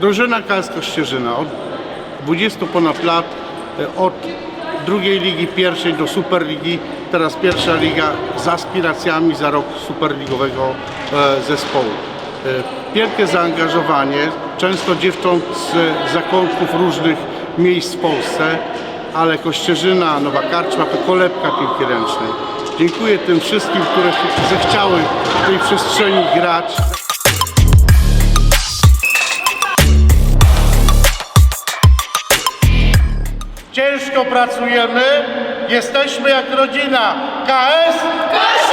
Drużyna KS Kościerzyna od 20 ponad lat, e, od drugiej ligi pierwszej do Superligi, teraz pierwsza liga z aspiracjami za rok superligowego e, zespołu. E, Wielkie zaangażowanie, często dziewcząt z zakątków różnych miejsc w Polsce, ale Kościerzyna, Nowa Karczma to kolebka piłki ręcznej. Dziękuję tym wszystkim, które zechciały w tej przestrzeni grać. ciężko pracujemy, jesteśmy jak rodzina. KS! KS!